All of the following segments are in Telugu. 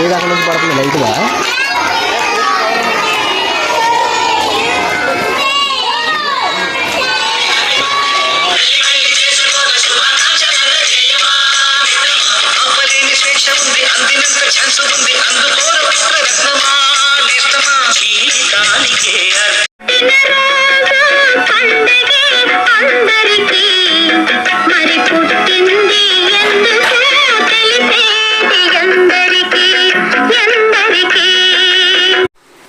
మీద అక్కడ నుంచి పడుతుంది? లైట్గా? ఛాన్స్ ఉంది అందుకోర రత్నమా నేస్తమా? జీవితానికే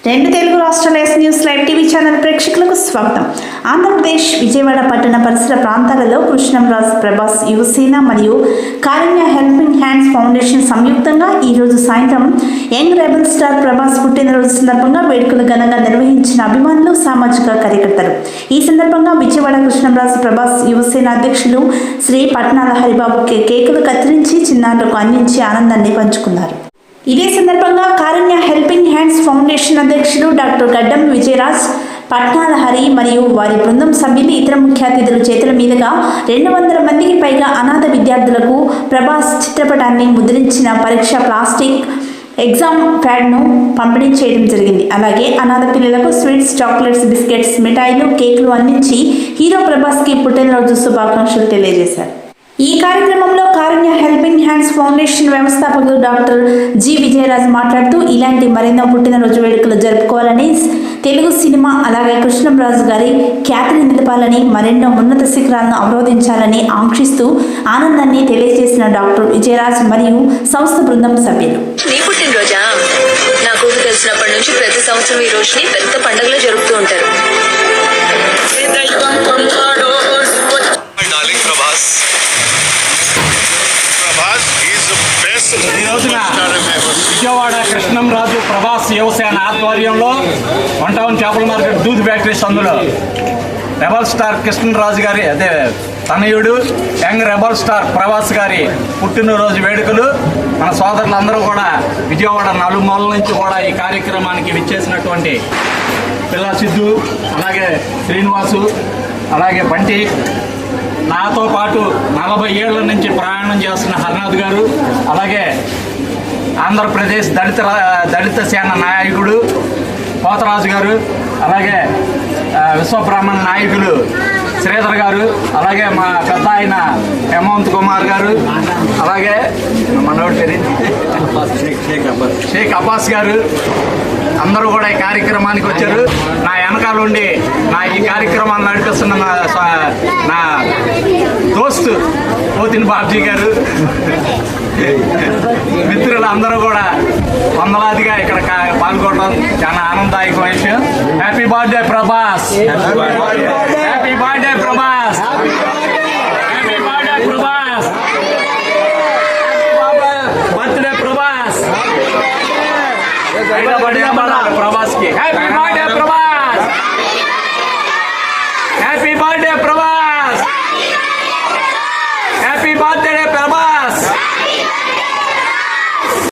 రెండు తెలుగు రాష్ట్రాల S news live TV channel ప్రేక్షకులకు స్వాగతం. ఆంధ్రప్రదేశ్ విజయవాడ పట్టణ పరిసర ప్రాంతాలలో కృష్ణంరాజ్ ప్రభాస్ యువసేన మరియు కారుణ్య హెల్పింగ్ హ్యాండ్స్ ఫౌండేషన్ సంయుక్తంగా ఈరోజు సాయంత్రం యంగ్ రెబల్ స్టార్ ప్రభాస్ పుట్టినరోజు సందర్భంగా వేడుకలు ఘనంగా నిర్వహించిన అభిమానులు సామాజిక కార్యకర్తలు. ఈ సందర్భంగా విజయవాడ కృష్ణంరాజ్ ప్రభాస్ యువసేన అధ్యక్షులు శ్రీ పట్నాల హరిబాబు కేకులు కత్తిరించి చిన్నారులకు అందించి ఆనందాన్ని పంచుకున్నారు. ఇదే సందర్భంగా కారుణ్య హెల్పింగ్ హ్యాండ్స్ ఫౌండేషన్ అధ్యక్షుడు డాక్టర్ గడ్డం విజయరాజ్ పట్నాల హరి మరియు వారి బృందం సభ్యులు ఇతర ముఖ్య అతిథుల చేతుల మీదుగా రెండు వందల మందికి పైగా అనాథ విద్యార్థులకు ప్రభాస్ చిత్రపటాన్ని ముద్రించిన పరీక్ష ప్లాస్టిక్ ఎగ్జామ్ ప్యాడ్ను పంపిణీ చేయడం జరిగింది. అలాగే అనాథ పిల్లలకు స్వీట్స్ చాక్లెట్స్ బిస్కెట్స్ మిఠాయిలు కేకులు అందించి హీరో ప్రభాస్కి పుట్టినరోజు శుభాకాంక్షలు తెలియజేశారు. ఈ కార్యక్రమంలో కారుణ్య హెల్త్ ఫౌండేషన్ వ్యవస్థాపకులు డాక్టర్ జి విజయరాజ్ మాట్లాడుతూ ఇలాంటి మరెన్నో పుట్టినరోజు వేడుకలు జరుపుకోవాలని తెలుగు సినిమా అలాగే కృష్ణంరాజు గారి ఖ్యాతిని నిలపాలని మరెన్నో ఉన్నత శిఖరాలను అవరోధించాలని ఆంక్షిస్తూ ఆనందాన్ని తెలియజేసిన డాక్టర్ విజయరాజ్ మరియు సంస్థ బృందం సభ్యులు. నీ పుట్టినరోజా? నాకు తెలిసినప్పటి నుంచి ప్రతి సంవత్సరం ఈ రోజుని పెద్ద పండుగలో జరుపుతూ ఉంటారు. కృష్ణంరాజు ప్రభాస్ యువసేన ఆధ్వర్యంలో వన్ టౌన్ చేపల మార్కెట్ దూద్ ఫ్యాక్టరీ సందులో రెబల్ స్టార్ కృష్ణరాజు గారి అదే తనయుడు యంగ్ రెబల్ స్టార్ ప్రభాస్ గారి పుట్టినరోజు వేడుకలు. మన సోదరులందరూ కూడా విజయవాడ నలుమూలల నుంచి కూడా ఈ కార్యక్రమానికి విచ్చేసినటువంటి పిల్ల సిద్ధు అలాగే శ్రీనివాసు అలాగే బంటి. నాతో పాటు నలభై ఏళ్ళ నుంచి ప్రయాణం చేస్తున్న హర్నాథ్ గారు అలాగే ఆంధ్రప్రదేశ్ దళిత రా- దళిత సేన నాయకుడు పోతరాజు గారు అలాగే విశ్వబ్రాహ్మణ నాయకులు శ్రీధర్ గారు అలాగే మా పెద్ద ఆయన హేమంత్ కుమార్ గారు అలాగే మనోడు పేరు షేక్ అబ్బాస్. గారు అందరూ కూడా ఈ కార్యక్రమానికి వచ్చారు. నా వెనకాల ఉండి నా ఈ కార్యక్రమాన్ని నడిపిస్తున్న నా దోస్తు పోతిన బాబ్జీ గారు. మిత్రులు అందరూ కూడా వందలాదిగా ఇక్కడ పాల్గొనడం చాలా ఆనందదాయక విషయం. హ్యాపీ బర్త్డే ప్రభాస్ प्रवास के हैप्पी प्रवास